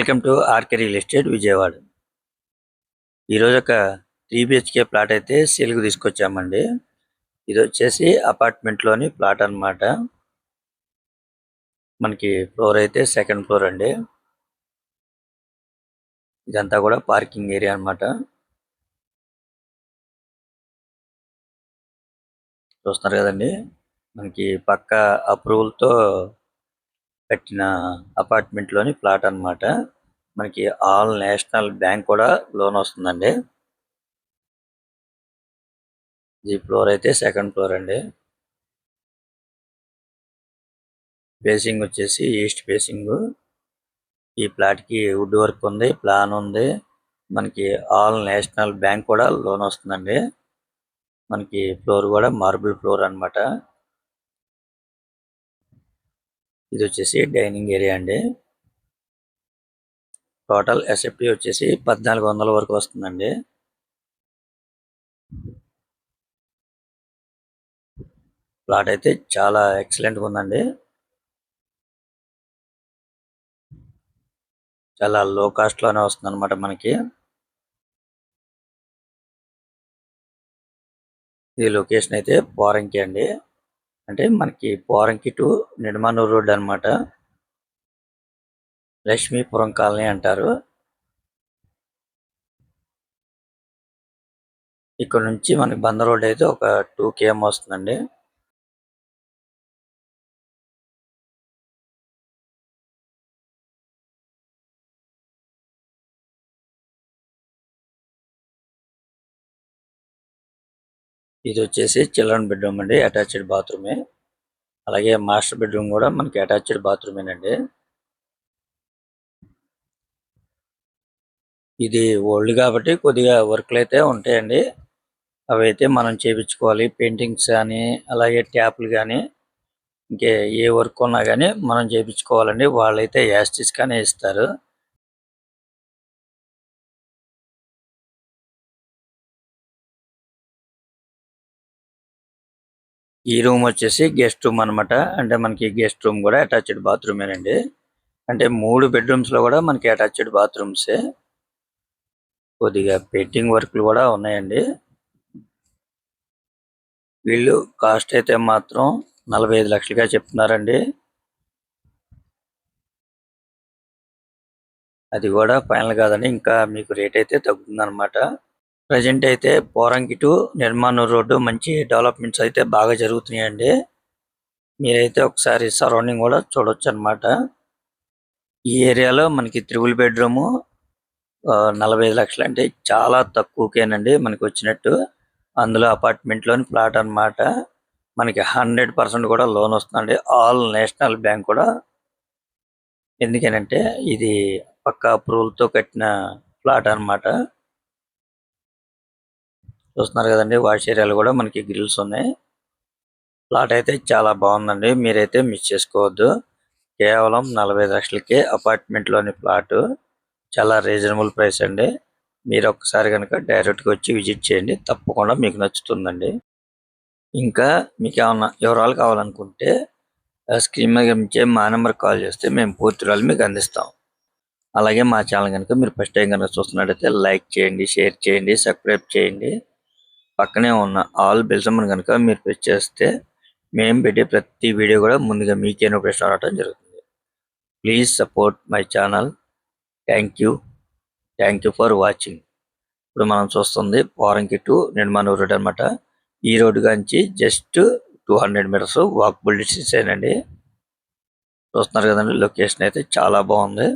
Welcome to RK real estate Vijayawada. ఈరోజు ఒక three BHK plot అయితే సేల్కి తీసుకొచ్చామండి. ఇది వచ్చేసి అపార్ట్మెంట్లోని ప్లాట్ అన్నమాట. మనకి ఫ్లోర్ అయితే సెకండ్ ఫ్లోర్ అండి. ఇదంతా కూడా పార్కింగ్ ఏరియా అన్నమాట. చూస్తున్నారు కదండి. మనకి పక్క అప్రూవల్తో కట్టిన అపార్ట్మెంట్లోని ప్లాట్ అన్నమాట. మనకి ఆల్ నేషనల్ బ్యాంక్ కూడా లోన్ వస్తుందండి. ఈ ఫ్లోర్ అయితే సెకండ్ ఫ్లోర్ అండి. ఫేసింగ్ వచ్చేసి ఈస్ట్ ఫేసింగ్. ఈ ప్లాట్కి వుడ్ వర్క్ ఉంది ప్లాన్ ఉంది. మనకి ఆల్ నేషనల్ బ్యాంక్ కూడా లోన్ వస్తుందండి. మనకి ఫ్లోర్ కూడా మార్బుల్ ఫ్లోర్ అన్నమాట. ఇది వచ్చేసి డైనింగ్ ఏరియా అండి. టోటల్ ఎస్ఎఫ్టీ వచ్చేసి పద్నాలుగు వందల వరకు వస్తుందండి. ప్లాట్ అయితే చాలా ఎక్సలెంట్గా ఉందండి. చాలా లో కాస్ట్లోనే వస్తుంది అనమాట మనకి. ఈ లొకేషన్ అయితే పోరంకి అండి. అంటే మనకి పోరంకి టు నిడమానూరు రోడ్ అన్నమాట. లక్ష్మీపురం కాలనీ అంటారు. ఇక్కడ నుంచి మనకి బంద రోడ్ అయితే ఒక టూ కేఎం వస్తుందండి. ఇది వచ్చేసి చిల్డ్రన్ బెడ్రూమ్ అండి అటాచ్డ్ బాత్రూమే. అలాగే మాస్టర్ బెడ్రూమ్ కూడా మనకి అటాచ్డ్ బాత్రూమేనండి. ఇది ఓల్డ్ కాబట్టి కొద్దిగా వర్క్లు అయితే ఉంటాయండి. అవి అయితే మనం చేపించుకోవాలి. పెయింటింగ్స్ కానీ అలాగే ట్యాప్లు కానీ ఇంకే ఏ వర్క్ ఉన్నా కానీ మనం చేపించుకోవాలండి. వాళ్ళైతే యాస్టిస్ కానీ ఇస్తారు. ఈ రూమ్ వచ్చేసి గెస్ట్ రూమ్ అన్నమాట. అంటే మనకి గెస్ట్ రూమ్ కూడా అటాచ్డ్ బాత్రూమేనండి. అంటే మూడు బెడ్రూమ్స్లో కూడా మనకి అటాచ్డ్ బాత్రూమ్సే. కొద్దిగా పెయింటింగ్ వర్క్లు కూడా ఉన్నాయండి. వీళ్ళు కాస్ట్ అయితే మాత్రం నలభై ఐదు లక్షలుగా చెప్తున్నారండి. అది కూడా ఫైనల్ కాదండి. ఇంకా మీకు రేట్ అయితే తగ్గుతుంది అనమాట ప్రజెంట్ అయితే పోరంకి టు నిర్మాణూరు రోడ్డు మంచి డెవలప్మెంట్స్ అయితే బాగా జరుగుతున్నాయండి. మీరైతే ఒకసారి సరౌండింగ్ కూడా చూడొచ్చు అనమాట ఈ ఏరియాలో మనకి త్రిబుల్ బెడ్రూము నలభై ఐదు లక్షలు అంటే చాలా తక్కువకేనండి మనకి వచ్చినట్టు. అందులో అపార్ట్మెంట్లోని ప్లాట్ అన్నమాట. మనకి హండ్రెడ్ పర్సెంట్ కూడా లోన్ వస్తుందండి. ఆల్ నేషనల్ బ్యాంక్ కూడా. ఎందుకనంటే ఇది పక్క అప్రూవల్తో కట్టిన ప్లాట్ అన్నమాట. చూస్తున్నారు కదండి వాష్ ఏరియాలో కూడా మనకి గ్రిల్స్ ఉన్నాయి. ప్లాట్ అయితే చాలా బాగుందండి మీరైతే మిస్ చేసుకోవద్దు. కేవలం నలభై లక్షలకే అపార్ట్మెంట్లోని ప్లాట్ చాలా రీజనబుల్ ప్రైస్ అండి. మీరు ఒక్కసారి కనుక డైరెక్ట్గా వచ్చి విజిట్ చేయండి తప్పకుండా మీకు నచ్చుతుందండి. ఇంకా మీకు ఏమన్నా వివరాలు కావాలనుకుంటే ఆ స్క్రీన్ మీద కనిపించే మా నెంబర్ కాల్ చేస్తే మేము పూర్తి వివరాలు మీకు అందిస్తాం. అలాగే మా ఛానల్ కనుక మీరు ఫస్ట్ టైం కనుక చూస్తున్నట్టయితే లైక్ చేయండి షేర్ చేయండి సబ్స్క్రైబ్ చేయండి. పక్కనే ఉన్న ఆల్ బెల్సమ్మని కనుక మీరు ప్రెస్ చేస్తే మేము పెట్టే ప్రతి వీడియో కూడా ముందుగా మీకే నోటిఫికేషన్ రావడం జరుగుతుంది. Please support my channel thank you thank you for watching ఇప్పుడు మనం చూస్తుంది పోరంకి టు నిర్మాణ రోడ్ అనమాట ఈ రోడ్డు కాంచి just two hundred metres walkable distance అండి. చూస్తున్నారు కదండి లొకేషన్ అయితే చాలా బాగుంది.